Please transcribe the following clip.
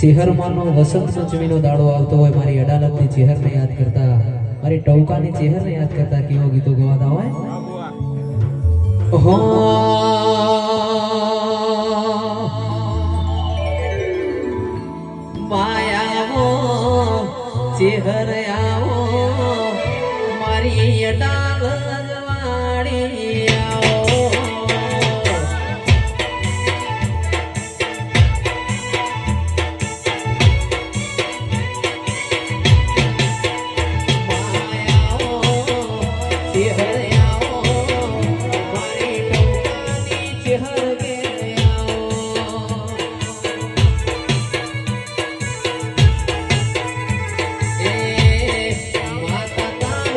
ચેહરમાંનો વસંત સૂચવીનો દાડો આવતો હોય, મારી અડાલતની ચેહરને યાદ કરતા, મારી ટૌકાની ચેહરને યાદ કરતા કેવો ગીતો ગવાતા હોય? હો. માયાવો ચેહર આવો, મારી અડાલત